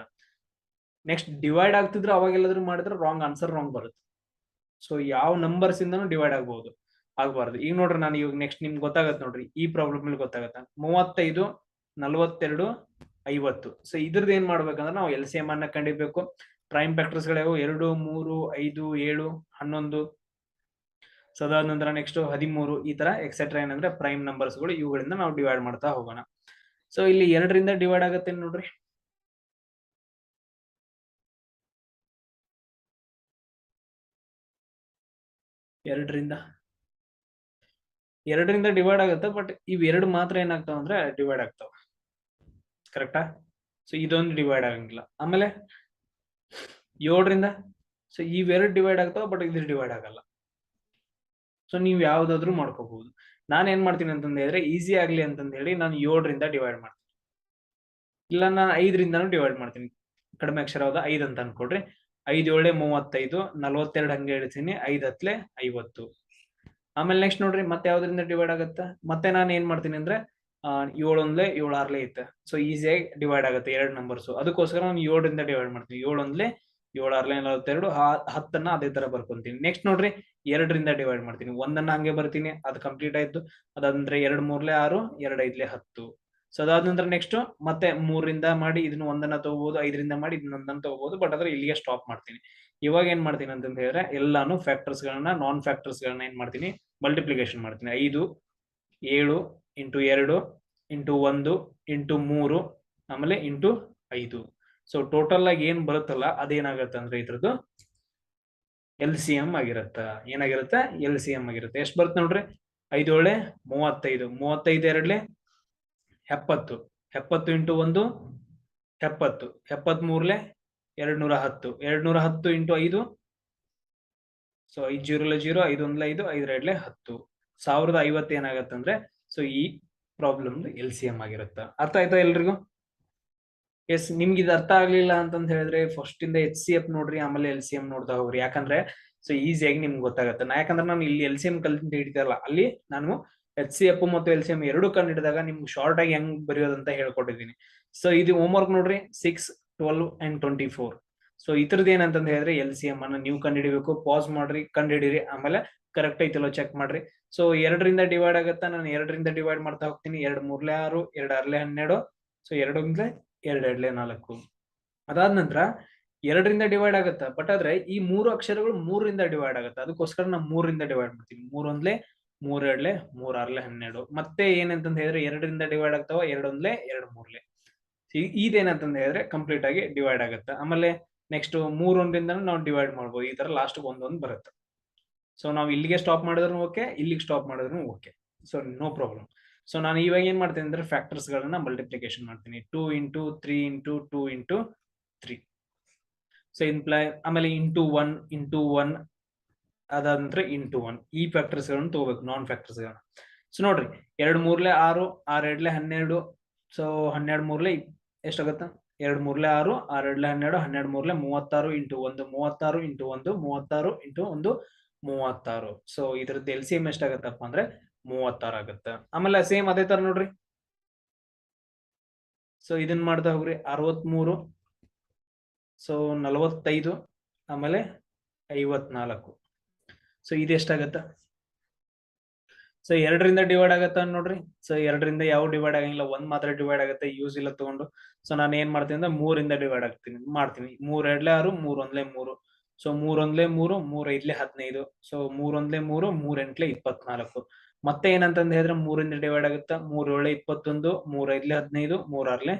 ನೆಕ್ಸ್ಟ್ ಡಿವೈಡ್ ಆಗ್ತಿದ್ರೆ ಅವಾಗೆಲ್ಲಾದ್ರೂ ಮಾಡಿದ್ರೆ ರಾಂಗ್ ಆನ್ಸರ್ ರಾಂಗ್ ಬರುತ್ತೆ. ಸೊ ಯಾವ ನಂಬರ್ಸ್ ಇಂದನು ಡಿವೈಡ್ ಆಗ್ಬಹುದು ಆಗ್ಬಾರ್ದು. ಈಗ ನೋಡ್ರಿ ನಾನು ಇವಾಗ ನೆಕ್ಸ್ಟ್ ನಿಮ್ಗೆ ಗೊತ್ತಾಗತ್ತೆ ನೋಡ್ರಿ. ಈ ಪ್ರಾಬ್ಲಮ್ ಅಲ್ಲಿ ಗೊತ್ತಾಗತ್ತೆ. ಮೂವತ್ತೈದು, ನಲ್ವತ್ತೆರಡು, ಐವತ್ತು. ಸೊ ಇದ್ರದ್ದು ಏನ್ ಮಾಡ್ಬೇಕಂದ್ರೆ ನಾವು ಎಲ್ ಸಿ ಎಂ ಅನ್ನ ಕಂಡಿಬೇಕು. ಪ್ರೈಮ್ ಫ್ಯಾಕ್ಟರ್ಸ್ಗಳು ಎರಡು, ಮೂರು, ಐದು, ಏಳು, ಹನ್ನೊಂದು ಸೊ ಅದಾದ ನಂತರ ನೆಕ್ಸ್ಟ್ ಹದಿಮೂರು ಈ ತರ ಎಕ್ಸೆಟ್ರಾ ಏನಂದ್ರೆ ಪ್ರೈಮ್ ನಂಬರ್ಸ್ಗಳು ಇವುಗಳಿಂದ ನಾವು ಡಿವೈಡ್ ಮಾಡ್ತಾ ಹೋಗೋಣ. ಸೊ ಇಲ್ಲಿ ಎರಡರಿಂದ ಡಿವೈಡ್ ಆಗತ್ತೆ ನೋಡ್ರಿ? ಎರಡರಿಂದ. ಎರಡರಿಂದ ಡಿವೈಡ್ ಆಗುತ್ತೆ ಬಟ್ ಇವ್ ಎರಡು ಮಾತ್ರ ಏನಾಗ್ತಾವ ಅಂದ್ರೆ ಡಿವೈಡ್ ಆಗ್ತಾವ. ಕರೆಕ್ಟಾ ಸೊ ಇದೊಂದು ಡಿವೈಡ್ ಆಗಂಗಿಲ್ಲ. ಆಮೇಲೆ ಏಳರಿಂದ ಸೊ ಇವೆರಡು ಡಿವೈಡ್ ಆಗ್ತಾವ ಬಟ್ ಇದು ಡಿವೈಡ್ ಆಗಲ್ಲ. ಸೊ ನೀವು ಯಾವ್ದಾದ್ರು ಮಾಡ್ಕೋಬಹುದು. ನಾನು ಏನ್ ಮಾಡ್ತೀನಿ ಅಂತಂದ ಹೇಳಿದ್ರೆ ಈಸಿ ಆಗ್ಲಿ ಅಂತಂದ ಹೇಳಿ ನಾನು ಏಳರಿಂದ ಡಿವೈಡ್ ಮಾಡ್ತೀನಿ. ಇಲ್ಲ, ನಾನು ಐದರಿಂದನೂ ಡಿವೈಡ್ ಮಾಡ್ತೀನಿ. ಕಡಿಮೆ ಅಕ್ಷರ ಹೌದಾ ಐದ್ ಅಂತ ಅನ್ಕೊಡ್ರಿ ಐದ್ ಏಳೆ ಮೂವತ್ತೈದು, ನಲ್ವತ್ತೆರಡು ಹಂಗೆ ಹೇಳ್ತೀನಿ. ಐದ್ ಹತ್ಲೆ ಐವತ್ತು. ಆಮೇಲೆ ನೆಕ್ಸ್ಟ್ ನೋಡ್ರಿ, ಮತ್ತೆ ಯಾವ್ದ್ರಿಂದ ಡಿವೈಡ್ ಆಗುತ್ತೆ? ಮತ್ತೆ ನಾನು ಏನ್ ಮಾಡ್ತೀನಿ ಅಂದ್ರೆ ಏಳೊಂದ್ಲೆ ಏಳು ಒಂದ್ಲೆ ಏಳು ಆರ್ಲೆ ಐತೆ ಸೊ ಈಸಿಯಾಗಿ ಡಿವೈಡ್ ಆಗುತ್ತೆ ಎರಡು ನಂಬರ್ಸ್ ಅದಕ್ಕೋಸ್ಕರ ನಾನು ಏಳರಿಂದ ಡಿವೈಡ್ ಮಾಡ್ತೀನಿ. ಏಳೊಂದ್ಲೆ ಏಳಾರ್ಲೆ ನಲವತ್ತೆರಡು ಹತ್ತನ್ನ ಅದೇ ತರ ಬರ್ಕೊಂತೀನಿ. ನೆಕ್ಸ್ಟ್ ನೋಡ್ರಿ ಎರಡರಿಂದ ಡಿವೈಡ್ ಮಾಡ್ತೀನಿ. ಒಂದನ್ನ ಹಂಗೆ ಬರ್ತೀನಿ, ಅದು ಕಂಪ್ಲೀಟ್ ಆಯ್ತು. ಅದಂದ್ರೆ ಎರಡ್ ಮೂರ್ಲೆ ಆರು, ಎರಡ್ ಐದ್ಲೆ ಹತ್ತು. ಸೊ ಅದಾದ ನಂತರ ನೆಕ್ಸ್ಟ್ ಮತ್ತೆ ಮೂರರಿಂದ ಮಾಡಿ ಇದನ್ನ ಒಂದನ್ನ ತಗೋಬಹುದು ಐದರಿಂದ ಮಾಡಿ ಇದನ್ನ ಒಂದನ್ನ ತಗೋಬಹುದು ಬಟ್ ಅದ್ರ ಇಲ್ಲಿಗೆ ಸ್ಟಾಪ್ ಮಾಡ್ತೀನಿ. ಇವಾಗ ಏನ್ ಮಾಡ್ತೀನಿ ಅಂತಂದ ಹೇಳಿದ್ರೆ ಎಲ್ಲಾನು ಫ್ಯಾಕ್ಟರ್ಸ್ ಗಳನ್ನ ನಾನ್ ಫ್ಯಾಕ್ಟರ್ಸ್ ಗಳನ್ನ ಏನ್ ಮಾಡ್ತೀನಿ? ಮಲ್ಟಿಪ್ಲಿಕೇಶನ್ ಮಾಡ್ತೀನಿ. ಐದು, ಏಳು, ಇಂಟು ಎರಡು, ಇಂಟು ಒಂದು, ಇಂಟು ಮೂರು, ಆಮೇಲೆ ಇಂಟು ಐದು. ಸೊ ಟೋಟಲ್ ಆಗಿ ಏನ್ ಬರುತ್ತಲ್ಲ, ಅದೇನಾಗತ್ತೆ ಅಂದ್ರೆ ಇದ್ರದ್ದು ಎಲ್ ಸಿ ಎಂ ಆಗಿರತ್ತ. ಏನಾಗಿರುತ್ತೆ? ಎಲ್ ಸಿ ಎಂ ಆಗಿರುತ್ತೆ. ಎಷ್ಟು ಬರುತ್ತೆ ನೋಡ್ರಿ? ಐದು ಒಳ್ಳೆ ಮೂವತ್ತೈದು. ಮೂವತ್ತೈದು ಎರಡ್ಲೆ, ಎಪ್ಪತ್ತು. ಎಪ್ಪತ್ತು ಇಂಟು ಒಂದು, ಎಪ್ಪತ್ತು. ಎಪ್ಪತ್ ಮೂರ್ಲೆ ಎರಡ್ ನೂರ ಹತ್ತು. ಎರಡ್ ನೂರ ಹತ್ತು ಇಂಟು ಐದು? ಸೊ ಐದ್ ಜೀರೋಲೆ ಜೀರೋ, ಐದು ಒಂದ್ಲೆ ಐದು ಐದು ಎರಡ್ಲೆ ಹತ್ತು. ಸಾವಿರದ ಐವತ್ತು ಏನಾಗತ್ತಂದ್ರೆ ಸೊ ಈ ಪ್ರಾಬ್ಲಮ್ ಎಲ್ ಸಿ ಎಂ ಆಗಿರುತ್ತೆ. ಅರ್ಥ ಆಯ್ತಾ ಎಲ್ರಿಗೂ? ಎಸ್ ನಿಮ್ಗೆ ಇದು ಅರ್ಥ ಆಗ್ಲಿಲ್ಲ ಅಂತಂದ್ ಹೇಳಿದ್ರೆ ಫಸ್ಟ್ ಇಂದ ಎಚ್ ಸಿ ಎಫ್ ನೋಡ್ರಿ, ಆಮೇಲೆ ಎಲ್ ಸಿ ಎಂ ನೋಡ್ತಾ ಹೋಗ್ರಿ. ಯಾಕಂದ್ರೆ ಸೊ ಈಸಿಯಾಗಿ ನಿಮ್ಗೆ ಗೊತ್ತಾಗುತ್ತೆ. ನಾ ಯಾಕಂದ್ರೆ ನಾನು ಇಲ್ಲಿ ಎಲ್ ಸಿ ಎಂ ಕಲ್ತು ಹಿಡಿತಲ್ಲ ಅಲ್ಲಿ ನಾನು ಎಚ್ ಸಿ ಎಫ್ ಮತ್ತು ಎಲ್ ಸಿ ಎಂ ಎರಡು ಕಂಡು ಹಿಡಿದಾಗ ನಿಮ್ಗೆ ಶಾರ್ಟ್ ಆಗಿ ಹೆಂಗ್ ಬರೆಯೋದಂತ ಹೇಳ್ಕೊಟ್ಟಿದ್ದೀನಿ. ಸೊ ಇದು ಹೋಮ್ ವರ್ಕ್ ನೋಡ್ರಿ six twelve and twenty four so ಇತರದ್ದು ಏನಂತಂದ ಹೇಳಿದ್ರೆ ಎಲ್ ಸಿ ಎಂ ಅನ್ನ ನೀವು ಕಂಡುಹಿಡಿಬೇಕು ಪಾಸ್ ಮಾಡ್ರಿ ಕಂಡುಹಿಡಿರಿ ಆಮೇಲೆ ಕರೆಕ್ಟ್ ಐತಲ್ಲೋ ಚೆಕ್ ಮಾಡ್ರಿ. ಸೊ ಎರಡರಿಂದ ಡಿವೈಡ್ ಆಗತ್ತಾ? ನಾನು ಎರಡರಿಂದ ಡಿವೈಡ್ ಮಾಡ್ತಾ ಹೋಗ್ತೀನಿ. ಎರಡು ಮೂರ್ಲೆ ಆರು, ಎರಡು ಅರ್ಲೆ ಹನ್ನೆರಡು. ಸೊ ಎರಡೊಂದ್ಲೆ ಎರಡ್, ಎರಡ್ಲೆ ನಾಲ್ಕು. ಅದಾದ ನಂತರ ಎರಡರಿಂದ ಡಿವೈಡ್ ಆಗುತ್ತೆ? ಬಟ್ ಆದ್ರೆ ಈ ಮೂರು ಅಕ್ಷರಗಳು ಮೂರರಿಂದ ಡಿವೈಡ್ ಆಗುತ್ತೆ? ಅದಕ್ಕೋಸ್ಕರ ನಾವು ಮೂರರಿಂದ ಡಿವೈಡ್ ಮಾಡ್ತೀವಿ ಮೂರೊಂದ್ಲೆ ಮೂರ್ ಎರಡ್ಲೆ, ಮೂರ್ ಆರ್ಲೆ ಹನ್ನೆರಡು. ಮತ್ತೆ ಏನಂತಂದ ಹೇಳಿದ್ರೆ ಎರಡರಿಂದ ಡಿವೈಡ್ ಆಗ್ತಾವ? ಎರಡೊಂದ್ಲೆ ಎರಡ್ ಮೂರ್ಲೆ. ಇದೇನಂತಂದ ಹೇಳಿದ್ರೆ ಕಂಪ್ಲೀಟ್ ಆಗಿ ಡಿವೈಡ್ ಆಗುತ್ತೆ? ಆಮೇಲೆ ನೆಕ್ಸ್ಟ್ ಮೂರೊಂದ್ರಿಂದ ನಾವು ಡಿವೈಡ್ ಮಾಡ್ಬೋದು. ಈ ತರ ಲಾಸ್ಟ್ ಒಂದೊಂದು ಬರುತ್ತೆ. ಸೊ ನಾವು ಇಲ್ಲಿಗೆ ಸ್ಟಾಪ್ ಮಾಡಿದ್ರು ಓಕೆ ಇಲ್ಲಿಗೆ ಸ್ಟಾಪ್ ಮಾಡಿದ್ರು okay so no problem so ನಾನು ಇವಾಗ ಏನ್ ಮಾಡ್ತೀನಿ ಅಂದ್ರೆ ಫ್ಯಾಕ್ಟರ್ಸ್ ಗಳನ್ನ ಮಲ್ಟಿಪ್ಲಿಕೇಶನ್ ಮಾಡ್ತೀನಿ. Two into three into two into three so imply ಆಮೇಲೆ ಇಂಟು ಒನ್ ಇಂಟು ಒನ್ ಅದಂದ್ರೆ ಇಂಟು ಒನ್ ಈ ಫ್ಯಾಕ್ಟರ್ಸ್ ಗಳನ್ನ ತಗೋಬೇಕು ನಾನ್ ಫ್ಯಾಕ್ಟರ್ಸ್ ಗಳನ್ನ. ಸೊ ನೋಡ್ರಿ, ಎರಡು ಮೂರ್ಲೆ ಆರು, ಆರ್ ಎರಡ್ಲೆ ಹನ್ನೆರಡು. ಸೊ ಹನ್ನೆರಡು ಮೂರ್ಲೆ ಎಷ್ಟಾಗುತ್ತೆ? ಎರಡ್ ಮೂರ್ಲೆ ಆರು, ಆರ್ ಎರಡ್ಲೆ ಹನ್ನೆರಡು ಹನ್ನೆರಡು ಮೂರ್ಲೆ ಮೂವತ್ತಾರು ಇಂಟು ಒಂದು, ಮೂವತ್ತಾರು ಇಂಟು ಒಂದು, ಮೂವತ್ತಾರು ಇಂಟು ಒಂದು ಮೂವತ್ತಾರು. ಸೊ ಇದ್ರದ್ದು ಎಲ್ ಸಿ ಎಂ ಎಷ್ಟಾಗತ್ತಪ್ಪ ಅಂದ್ರೆ ಮೂವತ್ತಾರು ಆಗುತ್ತೆ. ಆಮೇಲೆ ಸೇಮ್ ಅದೇ ತರ ನೋಡ್ರಿ. ಸೊ ಇದನ್ನ ಮಾಡ್ತಾ ಹೋಗ್ರಿ. ಅರವತ್ಮೂರು. ಸೊ ನಲವತ್ತೈದು. ಆಮೇಲೆ ಐವತ್ನಾಲ್ಕು. ಸೊ ಇದೆಷ್ಟಾಗತ್ತ ಸೊ ಎರಡರಿಂದ ಡಿವೈಡ್ ಆಗತ್ತ ನೋಡ್ರಿ. ಸೊ ಎರಡರಿಂದ ಯಾವ ಡಿವೈಡ್ ಆಗಂಗಿಲ್ಲ ಒಂದ್ ಮಾತ್ರ ಡಿವೈಡ್ ಆಗತ್ತೆ. ಯೂಸ್ ಇಲ್ಲ ತಗೊಂಡು. ಸೊ ನಾನು ಏನ್ ಮಾಡ್ತೀನಿ ಅಂದ್ರೆ ಮೂರಿಂದ ಡಿವೈಡ್ ಆಗ್ತೀನಿ. ಮಾಡ್ತೀನಿ. ಮೂರ್ ಎರಡ್ಲೆ ಆರು, ಮೂರ್ ಒಂದ್ಲೆ ಮೂರು. ಸೊ ಮೂರೊಂದ್ಲೆ ಮೂರು, ಮೂರ್ ಐದ್ಲೆ ಹದಿನೈದು. ಸೊ ಮೂರೊಂದ್ಲೆ ಮೂರು, ಮೂರ್ ಎಂಟ್ಲೆ ಇಪ್ಪತ್ನಾಲ್ಕು. ಮತ್ತೆ ಏನಂತಂದ್ ಹೇಳಿದ್ರೆ ಮೂರಿಂದ ಡಿವೈಡ್ ಆಗುತ್ತೆ. ಮೂರ್ ಏಳೆ ಇಪ್ಪತ್ತೊಂದು, ಮೂರ್ ಐದ್ಲೆ ಹದಿನೈದು, ಮೂರ್ ಆರ್ಲೆ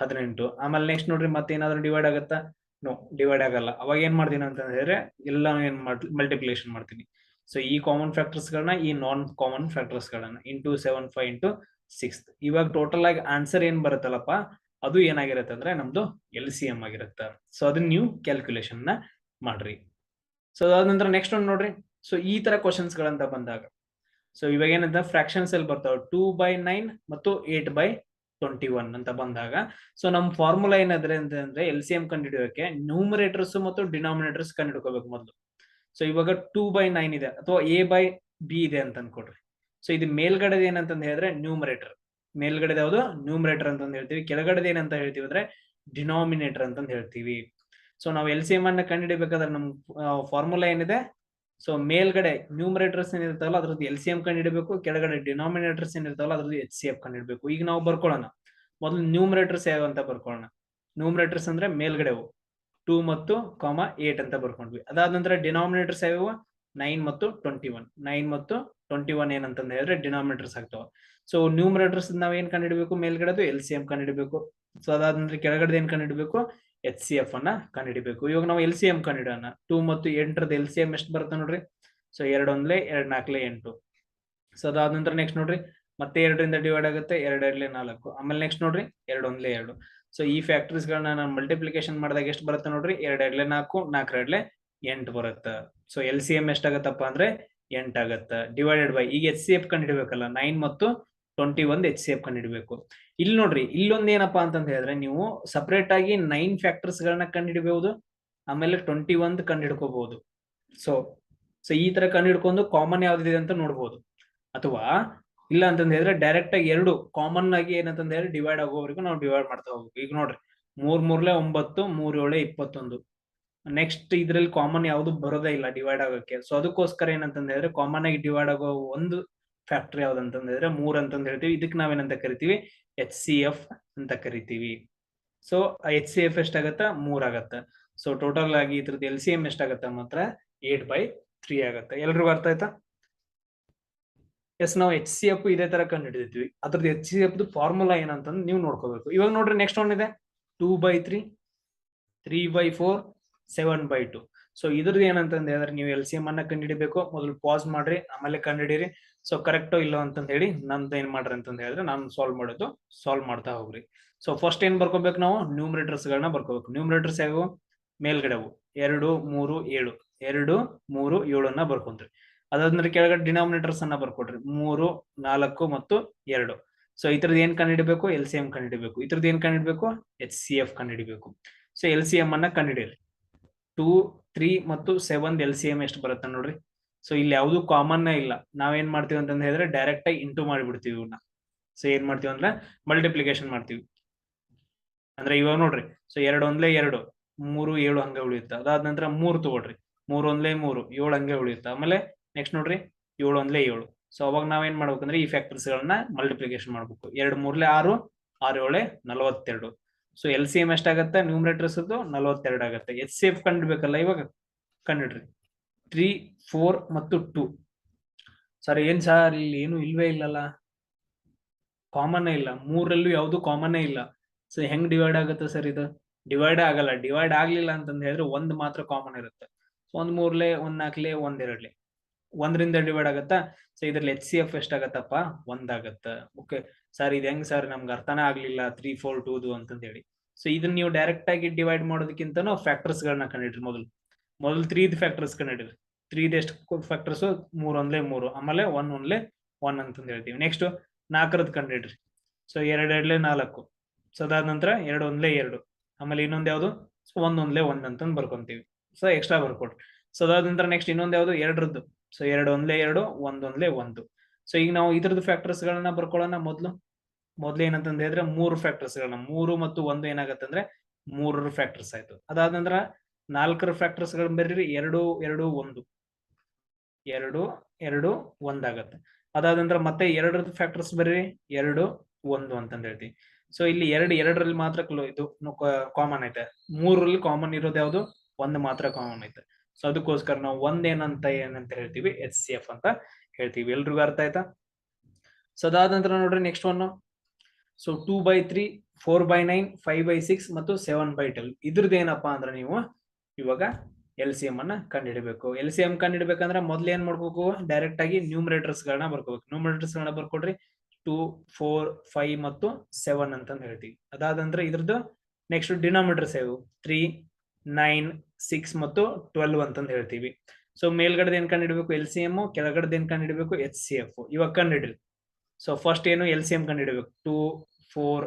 ಹದಿನೆಂಟು. ಆಮೇಲೆ ನೆಕ್ಸ್ಟ್ ನೋಡ್ರಿ ಮತ್ತೆ ಏನಾದ್ರು ಡಿವೈಡ್ ಆಗುತ್ತಾ? ನೋ ಡಿವೈಡ್ ಆಗಲ್ಲ. ಅವಾಗ ಏನ್ ಮಾಡ್ತೀನಿ ಅಂತ ಹೇಳಿದ್ರೆ ಎಲ್ಲ ಏನ್ ಮಾಡ್ತೀನಿ ಮಲ್ಟಿಪ್ಲಿಕೇಶನ್ ಮಾಡ್ತೀನಿ. ಸೊ ಈ ಕಾಮನ್ ಫ್ಯಾಕ್ಟರ್ಸ್ ಗಳನ್ನ ಈ ನಾನ್ ಕಾಮನ್ ಫ್ಯಾಕ್ಟರ್ಸ್ ಗಳನ್ನ into seven five into six ಇವಾಗ ಟೋಟಲ್ ಆಗಿ ಆನ್ಸರ್ ಏನ್ ಬರುತ್ತಲ್ಲಪ್ಪ? ಅದು ಏನಾಗಿರುತ್ತೆ ಅಂದ್ರೆ ನಮ್ದು ಎಲ್ ಸಿ ಎಂ ಆಗಿರುತ್ತೆ. ಸೊ ಅದನ್ನ ನೀವು ಕ್ಯಾಲ್ಕುಲೇಷನ್ನ ಮಾಡ್ರಿ. ಸೊ ಅದಾದ ನಂತರ ನೆಕ್ಸ್ಟ್ ಒಂದು ನೋಡ್ರಿ. ಸೊ ಈ ತರ ಕ್ವಶನ್ಸ್ ಗಳಂತ ಬಂದಾಗ ಸೊ ಇವಾಗ ಏನಂತ ಫ್ರಾಕ್ಷನ್ಸ್ ಅಲ್ಲಿ ಬರ್ತಾವ. ಟೂ ಬೈ ನೈನ್ ಮತ್ತು ಏಟ್ ಬೈ ಟ್ವೆಂಟಿ ಒನ್ ಅಂತ ಬಂದಾಗ. ಸೊ ನಮ್ ಫಾರ್ಮುಲಾ ಏನಾದ್ರೆ ಅಂತಂದ್ರೆ ಎಲ್ ಸಿ ಎಂ ಕಂಡುಹಿಡಿಯೋಕೆ ನ್ಯೂಮರೇಟರ್ಸ್ ಮತ್ತು ಡಿನಾಮಿನೇಟರ್ಸ್ ಕಂಡುಹಿಡ್ಕೋಬೇಕು ಮೊದಲು. ಸೊ ಇವಾಗ ಟೂ ಬೈ ನೈನ್ ಇದೆ ಅಥವಾ ಎ ಬೈ ಬಿ ಇದೆ ಅಂತ ಅನ್ಕೊಡ್ರಿ ಸೊ ಇದು ಮೇಲ್ಗಡೆ ಏನಂತ ಹೇಳಿದ್ರೆ ನ್ಯೂಮರೇಟರ್ ಮೇಲ್ಗಡೆ ಯಾವುದು? ನ್ಯೂಮರೇಟರ್ ಅಂತ ಹೇಳ್ತೀವಿ. ಕೆಳಗಡೆ ಏನಂತ ಹೇಳ್ತೀವಿ ಅಂದ್ರೆ ಡಿನಾಮಿನೇಟರ್ ಅಂತ ಹೇಳ್ತೀವಿ. ಸೊ ನಾವು ಎಲ್ ಸಿ ಎಂ ಅನ್ನ ಕಂಡುಹಿಡಿಬೇಕಾದ್ರೆ ನಮ್ ಫಾರ್ಮುಲಾ ಏನಿದೆ? ಸೊ ಮೇಲ್ಗಡೆ ನ್ಯೂಮರೇಟರ್ಸ್ ಏನಿರ್ತಾವಲ್ಲ ಅದ್ರದ್ದು ಎಲ್ ಸಿ ಎಂ ಕಂಡುಹಿಡಬೇಕು ಕೆಳಗಡೆ ಡಿನಾಮಿನೇಟರ್ಸ್ ಏನಿರ್ತಾವಲ್ಲ ಅದ್ರದ್ದು ಎಚ್ ಸಿ ಎಫ್ ಕಂಡುಹಿಡಬೇಕು ಈಗ ನಾವು ಬರ್ಕೊಳ್ಳೋಣ. ಮೊದಲು ನ್ಯೂಮರೇಟರ್ಸ್ ಯಾವ ಅಂತ ಬರ್ಕೊಳ್ಳೋಣ. ನ್ಯೂಮರೇಟರ್ಸ್ ಅಂದ್ರೆ ಮೇಲ್ಗಡೆವು ಟೂ ಮತ್ತು ಕಾಮ ಏಟ್ ಅಂತ ಬರ್ಕೊಂಡ್ವಿ. ಅದಾದ ನಂತರ ಡಿನಾಮಿನೇಟರ್ಸ್ ಯಾವ್ಯಾವ? ನೈನ್ ಮತ್ತು ಟ್ವೆಂಟಿ ಒನ್ ನೈನ್ ಮತ್ತು ಟ್ವೆಂಟಿ ಒನ್ ಏನಂತಂದ ಹೇಳಿದ್ರೆ ಡಿನಾಮಿನೇಟರ್ಸ್ ಆಗ್ತಾವ. ಸೊ ನ್ಯೂಮರೇಟರ್ಸ್ ನಾವ್ ಏನ್ ಕಂಡುಹಿಡಬೇಕು ಮೇಲ್ಗಡೆದು ಎಲ್ ಸಿ ಎಂ ಕಂಡುಹಿಡಬೇಕು ಸೊ ಅದಾದ ನಂತರ ಕೆಳಗಡೆ ಏನ್ ಕಂಡುಹಿಡಬೇಕು ಎಚ್ ಸಿ ಎಫ್ ಅನ್ನ ಕಂಡುಹಿಡಬೇಕು. ಇವಾಗ ನಾವು ಎಲ್ ಸಿ ಎಂ ಕಂಡುಹಿಡೋಣ. ಟೂ ಮತ್ತು ಎಂಟರದ ಎಲ್ ಸಿ ಎಂ ಎಷ್ಟು ಬರುತ್ತೆ ನೋಡ್ರಿ? ಸೊ ಎರಡೊಂದ್ಲೆ ಎರಡ್ ನಾಲ್ಕಲೆ ಎಂಟು. ಸೊ ಅದಾದ ನಂತರ ನೆಕ್ಸ್ಟ್ ನೋಡ್ರಿ. ಮತ್ತೆ ಎರಡರಿಂದ ಡಿವೈಡ್ ಆಗುತ್ತೆ. ಎರಡು ಎರಡ್ಲೆ ನಾಲ್ಕು. ಆಮೇಲೆ ನೆಕ್ಸ್ಟ್ ನೋಡ್ರಿ. ಎರಡೊಂದ್ಲೆ ಎರಡು. ಸೊ ಈ ಫ್ಯಾಕ್ಟ್ರೀಸ್ ಗಳನ್ನ ನಾನು ಮಲ್ಟಿಪ್ಲಿಕೇಶನ್ ಮಾಡಿದಾಗ ಎಷ್ಟು ಬರುತ್ತೆ ನೋಡ್ರಿ? ಎರಡ್ ಎರಡ್ಲೆ ನಾಲ್ಕು ನಾಲ್ಕು ಎರಡ್ಲೆ ಎಂಟು ಬರುತ್ತೆ. ಸೊ ಎಲ್ ಸಿ ಎಂ ಎಷ್ಟಾಗತ್ತಪ್ಪ ಅಂದ್ರೆ ಎಂಟ್ ಆಗತ್ತೆ. ಡಿವೈಡೆಡ್ ಬೈ ಈಗ ಎಚ್ ಸಿ ಎಫ್ ಕಂಡು ಹಿಡಬೇಕಲ್ಲ ನೈನ್ ಮತ್ತು ಟ್ವೆಂಟಿ ಒಂದ್ ಎಚ್ ಸಿ ಎಫ್ ಇಲ್ಲಿ ನೋಡ್ರಿ, ಇಲ್ಲೊಂದು ಏನಪ್ಪಾ ಅಂತಂದ ಹೇಳಿದ್ರೆ ನೀವು ಸಪರೇಟ್ ಆಗಿ ನೈನ್ ಫ್ಯಾಕ್ಟರ್ಸ್ ಗಳನ್ನ ಕಂಡುಹಿಡಬಹುದು, ಆಮೇಲೆ ಟ್ವೆಂಟಿ ಒಂದ್ ಕಂಡುಹಿಡ್ಕೋಬಹುದು. ಸೊ ಸೊ ಈ ತರ ಕಂಡುಹಿಡ್ಕೊಂಡು ಕಾಮನ್ ಯಾವ್ದಿದೆ ಅಂತ ನೋಡ್ಬೋದು. ಅಥವಾ ಇಲ್ಲ ಅಂತಂದ ಹೇಳಿದ್ರೆ ಡೈರೆಕ್ಟ್ ಆಗಿ ಎರಡು ಕಾಮನ್ ಆಗಿ ಏನಂತಂದ ಹೇಳಿ ಡಿವೈಡ್ ಆಗೋವರೆಗೂ ನಾವು ಡಿವೈಡ್ ಮಾಡ್ತಾ ಹೋಗ್ಬೇಕು. ಈಗ ನೋಡ್ರಿ, ಮೂರ್ ಮೂರ್ಲೆ ಒಂಬತ್ತು, ಮೂರ್ ಏಳೆ ಇಪ್ಪತ್ತೊಂದು. ನೆಕ್ಸ್ಟ್ ಇದ್ರಲ್ಲಿ ಕಾಮನ್ ಯಾವ್ದು ಬರೋದೇ ಇಲ್ಲ ಡಿವೈಡ್ ಆಗೋಕೆ ಸೊ ಅದಕ್ಕೋಸ್ಕರ ಏನಂತಂದ್ರೆ ಕಾಮನ್ ಆಗಿ ಡಿವೈಡ್ ಆಗೋ ಒಂದು ಫ್ಯಾಕ್ಟರ್ ಯಾವ್ದು ಅಂತಂದ ಹೇಳಿದ್ರೆ ಮೂರ್ ಅಂತಂದ್ ಹೇಳ್ತೀವಿ. ಇದಕ್ಕೆ ನಾವೇನಂತ ಕರಿತೀವಿ? ಎಚ್ ಸಿ ಎಫ್ ಅಂತ ಕರಿತೀವಿ. ಸೊ ಎಚ್ ಸಿ ಎಫ್ ಎಷ್ಟಾಗತ್ತ? ಮೂರ್ ಆಗತ್ತ. ಸೊ ಟೋಟಲ್ ಆಗಿ ಇದ್ರದ್ದು ಎಲ್ ಸಿ ಎಂ ಎಷ್ಟಾಗತ್ತ ಮಾತ್ರ? ಏಟ್ ಬೈ ತ್ರೀ ಆಗತ್ತೆ. ಎಲ್ರಿಗೂ ಅರ್ಥ ಆಯ್ತಾ? ಎಸ್ ನಾವು ಎಚ್ ಸಿ ಎಫ್ ಇದೇ ತರ ಕಂಡು ಹಿಡಿದಿದ್ವಿ ಅದ್ರದ್ದು ಎಚ್ ಸಿ ಎಫ್ ಫಾರ್ಮುಲಾ ಏನಂತಂದು ನೀವು ನೋಡ್ಕೋಬೇಕು. ಇವಾಗ ನೋಡ್ರಿ ನೆಕ್ಸ್ಟ್ ಒನ್ ಇದೆ. Two by three three by four seven by two so ಇದ್ರದ್ದು ಏನಂತಂದ್ರೆ ನೀವು ಎಲ್ ಸಿ ಎಂ ಅನ್ನ ಕಂಡುಹಿಡಿಬೇಕು. ಮೊದಲು ಪಾಸ್ ಮಾಡ್ರಿ, ಆಮೇಲೆ ಕಂಡುಹಿಡಿರಿ. ಸೊ ಕರೆಕ್ಟೋ ಇಲ್ಲ ಅಂತ ಹೇಳಿ ನಂದು ಏನ್ ಮಾಡ್ರಿ ಅಂತಂದು ಹೇಳಿದ್ರೆ ನಾನು ಸಾಲ್ವ್ ಮಾಡೋದು ಸಾಲ್ವ್ ಮಾಡ್ತಾ ಹೋಗ್ರಿ. ಸೊ ಫಸ್ಟ್ ಏನ್ ಬರ್ಕೋಬೇಕು ನಾವು? ನ್ಯೂಮರೇಟರ್ಸ್ ಗಳನ್ನ ಬರ್ಕೋಬೇಕು. ನ್ಯೂಮ್ರೇಟರ್ಸ್ ಯಾವು ಮೇಲ್ಗಡೆವು. ಎರಡು, ಮೂರು, ಏಳು. ಎರಡು, ಮೂರು, ಏಳನ್ನ ಬರ್ಕೊಂತ್ರಿ. ಅದಾದ್ಮೇಲೆ ಕೆಳಗಡೆ ಡಿನಾಮಿನೇಟರ್ಸ್ ಅನ್ನ ಬರ್ಕೊಡ್ರಿ. ಮೂರು, ನಾಲ್ಕು ಮತ್ತು ಎರಡು. ಸೊ ಇದ್ರದ್ದು ಏನ್ ಕಂಡುಹಿಡಬೇಕು ಎಲ್ ಸಿ ಎಂ ಕಂಡುಹಿಡಬೇಕು ಥರದ್ದು ಏನ್ ಕಂಡುಹಿಡಬೇಕು ಎಚ್ ಸಿ ಎಫ್ ಕಂಡುಹಿಡಬೇಕು ಸೊ ಎಲ್ ಸಿ ಎಂ ಅನ್ನ ಕಂಡುಹಿಡಿರಿ ಟೂ ತ್ರೀ ಮತ್ತು ಸೆವೆನ್ ಎಲ್ ಸಿ ಎಂ ಎಷ್ಟು ಬರುತ್ತೆ ನೋಡ್ರಿ? ಸೊ ಇಲ್ಲಿ ಯಾವುದು ಕಾಮನ್ ಇಲ್ಲ. ನಾವೇನ್ ಮಾಡ್ತೀವಿ ಅಂತಂದ್ರೆ ಹೇಳಿದ್ರೆ ಡೈರೆಕ್ಟ್ ಆಗಿ ಇಂಟು ಮಾಡಿಬಿಡ್ತೀವಿ ಇವನ್ನ ಸೊ ಏನ್ ಮಾಡ್ತೀವಿ ಅಂದ್ರೆ ಮಲ್ಟಿಪ್ಲಿಕೇಶನ್ ಮಾಡ್ತೀವಿ. ಅಂದ್ರೆ ಇವಾಗ ನೋಡ್ರಿ. ಸೊ ಎರಡು ಒಂದ್ಲೆ ಎರಡು, ಮೂರು ಏಳು ಹಂಗೆ ಉಳಿಯುತ್ತೆ. ಅದಾದ ನಂತರ ಮೂರು ತಗೊಳ್ರಿ. ಮೂರು ಒಂದ್ಲೆ ಮೂರು, ಏಳು ಹಂಗೆ ಉಳಿಯುತ್ತೆ. ಆಮೇಲೆ ನೆಕ್ಸ್ಟ್ ನೋಡ್ರಿ, ಏಳು ಒಂದ್ಲೆ ಏಳು. ಸೊ ಅವಾಗ ನಾವೇನ್ ಮಾಡ್ಬೇಕಂದ್ರೆ ಈ ಫ್ಯಾಕ್ಟರ್ಸ್ ಗಳನ್ನ ಮಲ್ಟಿಪ್ಲಿಕೇಶನ್ ಮಾಡ್ಬೇಕು. ಎರಡು ಮೂರ್ಲೆ ಆರು ಆರು ಏಳೆ ನಲವತ್ತೆರಡು. ಸೊ ಎಲ್ ಸಿ ಎಂ ಎಷ್ಟಾಗತ್ತೆ? ನ್ಯೂಮ್ರೇಟರ್ಸ್ ನಲವತ್ತೆರಡು ಆಗುತ್ತೆ. ಎಚ್ ಸಿ ಎಫ್ ಇವಾಗ? ಕಂಡಿಡ್ರಿ ತ್ರೀ ಫೋರ್ ಮತ್ತು ಟೂ ಸರ್ ಏನ್ ಸರ್ ಇಲ್ಲಿ ಏನು ಇಲ್ವೇ ಇಲ್ಲಲ್ಲ. ಕಾಮನ್ ಇಲ್ಲ. ಮೂರಲ್ಲೂ ಯಾವುದು ಕಾಮನ್ ಇಲ್ಲ. ಸೊ ಹೆಂಗ್ ಡಿವೈಡ್ ಆಗುತ್ತೆ ಸರ್ ಇದು? ಡಿವೈಡ್ ಆಗಲ್ಲ. ಡಿವೈಡ್ ಆಗ್ಲಿಲ್ಲ ಅಂತಂದ್ ಹೇಳಿದ್ರೆ ಒಂದ್ ಮಾತ್ರ ಕಾಮನ್ ಇರುತ್ತೆ. ಸೊ ಒಂದ್ ಮೂರ್ಲೆ, ಒಂದ್ ನಾಲ್ಕಲೆ, ಒಂದ್ ಎರಡ್ಲೆ. ಒಂದರಿಂದ ಡಿವೈಡ್ ಆಗತ್ತಾ? ಸೊ ಇದ್ರಲ್ಲಿ ಎಚ್ ಸಿ ಎಫ್ ಎಷ್ಟಾಗತ್ತಪ್ಪ ಒಂದಾಗತ್ತ ಓಕೆ ಸರ್ ಇದು ಹೆಂಗ್ ಸರ್ ನಮ್ಗೆ ಅರ್ಥನೇ ಆಗ್ಲಿಲ್ಲ. ತ್ರೀ ಫೋರ್ ಟೂದು ಅಂತಂದ ಹೇಳಿ. ಸೊ ಇದನ್ನ ನೀವು ಡೈರೆಕ್ಟ್ ಆಗಿ ಡಿವೈಡ್ ಮಾಡೋದಕ್ಕಿಂತನೂ ಫ್ಯಾಕ್ಟರ್ಸ್ ಗಳನ್ನ ಕಂಡಿಡ್ರಿ ಮೊದಲು. ಮೊದಲು ತ್ರೀದ್ ಫ್ಯಾಕ್ಟರ್ಸ್ ಕಂಡಿಡ್ರಿ ತ್ರೀದ್ ಎಷ್ಟು ಫ್ಯಾಕ್ಟರ್ಸ್ ಮೂರ್ ಒಂದ್ಲೆ ಮೂರು. ಆಮೇಲೆ ಒನ್ ಒನ್ಲೆ ಒನ್ ಅಂತಂದು ಹೇಳ್ತೀವಿ. ನೆಕ್ಸ್ಟ್ ನಾಲ್ಕರದ್ ಕಂಡಿಡ್ರಿ ಸೊ ಎರಡ್ ಎರಡ್ಲೆ ನಾಲ್ಕು. ಸೊ ಅದಾದ ನಂತರ ಎರಡು ಒಂದ್ಲೆ ಎರಡು. ಆಮೇಲೆ ಇನ್ನೊಂದು ಯಾವುದು? ಸೊ ಒಂದ್ಲೆ ಒಂದ್ ಅಂತಂದು ಬರ್ಕೊಂತೀವಿ. ಸೊ ಎಕ್ಸ್ಟ್ರಾ ಬರ್ಕೊಡ್ರಿ. ಸೊ ಅದಾದ ನಂತರ ನೆಕ್ಸ್ಟ್ ಇನ್ನೊಂದು ಯಾವ್ದು? ಎರಡರದ್ದು. ಸೊ ಎರಡು ಒಂದ್ಲೆ ಎರಡು, ಒಂದ್ ಒಂದ್ಲೆ ಒಂದು. ಸೊ ಈಗ ನಾವು ಇದ್ರದ್ದು ಫ್ಯಾಕ್ಟರ್ಸ್ ಗಳನ್ನ ಬರ್ಕೊಳ್ಳೋಣ ಮೊದ್ಲು. ಮೊದ್ಲು ಏನಂತಂದ್ರೆ ಹೇಳಿದ್ರೆ ಮೂರು ಫ್ಯಾಕ್ಟರ್ಸ್ ಗಳನ್ನ. ಮೂರು ಮತ್ತು ಒಂದು ಏನಾಗತ್ತಂದ್ರೆ ಮೂರರ ಫ್ಯಾಕ್ಟರ್ಸ್ ಆಯ್ತು. ಅದಾದ ನಂತರ ನಾಲ್ಕರ ಫ್ಯಾಕ್ಟರ್ಸ್ ಗಳನ್ನ ಬರ್ರಿ ಎರಡು ಎರಡು, ಒಂದು. ಎರಡು ಎರಡು ಒಂದಾಗತ್ತೆ ಅದಾದ ನಂತರ ಮತ್ತೆ ಎರಡರದ್ದು ಫ್ಯಾಕ್ಟರ್ಸ್ ಬರ್ರಿ, ಎರಡು, ಒಂದು ಅಂತಂದ ಹೇಳ್ತೀವಿ. ಸೊ ಇಲ್ಲಿ ಎರಡು, ಎರಡರಲ್ಲಿ ಮಾತ್ರ ಇದು ಕಾಮನ್ ಐತೆ. ಮೂರರಲ್ಲಿ ಕಾಮನ್ ಇರೋದು ಯಾವುದು? ಒಂದು ಮಾತ್ರ ಕಾಮನ್ ಐತೆ. ಸೊ ಅದಕ್ಕೋಸ್ಕರ ನಾವು ಒಂದೇನಂತ ಏನಂತ ಹೇಳ್ತೀವಿ? ಎಚ್ ಸಿ ಎಫ್ ಅಂತ ಹೇಳ್ತೀವಿ. ಎಲ್ರಿಗೂ ಅರ್ಥ ಆಯ್ತಾ? ಸೊ ಅದಾದ ನಂತರ ನೋಡ್ರಿ next one so two by three four by nine five by six ಮತ್ತು ಸೆವೆನ್ ಬೈ ಟ್ವೆಲ್ ಇದ್ರದ್ದು ಏನಪ್ಪಾ ಅಂದ್ರೆ ನೀವು ಇವಾಗ ಎಲ್ ಸಿ ಎಂ ಅನ್ನ ಕಂಡುಹಿಡಬೇಕು ಎಲ್ ಸಿ ಎಂ ಕಂಡುಹಿಡ್ಬೇಕಂದ್ರೆ ಮೊದ್ಲು ಏನ್ ಮಾಡ್ಬೇಕು? ಡೈರೆಕ್ಟ್ ಆಗಿ ನ್ಯೂಮರೇಟರ್ಸ್ ಗಳನ್ನ ಬರ್ಕೋಬೇಕು. ನ್ಯೂಮರೇಟರ್ಸ್ ಗಳನ್ನ ಬರ್ಕೊಡ್ರಿ ಟೂ ಫೋರ್ ಫೈವ್ ಮತ್ತು ಸೆವೆನ್ ಅಂತ ಹೇಳ್ತೀವಿ. ಅದಾದಂದ್ರೆ ಇದ್ರದ್ದು ನೆಕ್ಸ್ಟ್ ಡಿನಾಮಿನೇಟರ್ಸ್ ಯಾವು? ತ್ರೀ ನೈನ್ ಸಿಕ್ಸ್ ಮತ್ತು ಟ್ವೆಲ್ವ್ ಅಂತಂದು ಹೇಳ್ತೀವಿ. ಸೊ ಮೇಲ್ಗಡೆ ಏನ್ ಕಂಡಿಡ್ಬೇಕು? ಎಲ್ ಸಿ ಎಂ ಕೆಳಗಡೆ ಏನ್ ಕಂಡಿಡ್ಬೇಕು? ಎಚ್ ಸಿ ಎಫ್ ಇವಾಗ ಕಂಡಿಡ್ರಿ. ಸೊ ಫಸ್ಟ್ ಏನು ಎಲ್ ಸಿ ಎಂ ಕಂಡಿಡ್ಬೇಕು? ಟೂ ಫೋರ್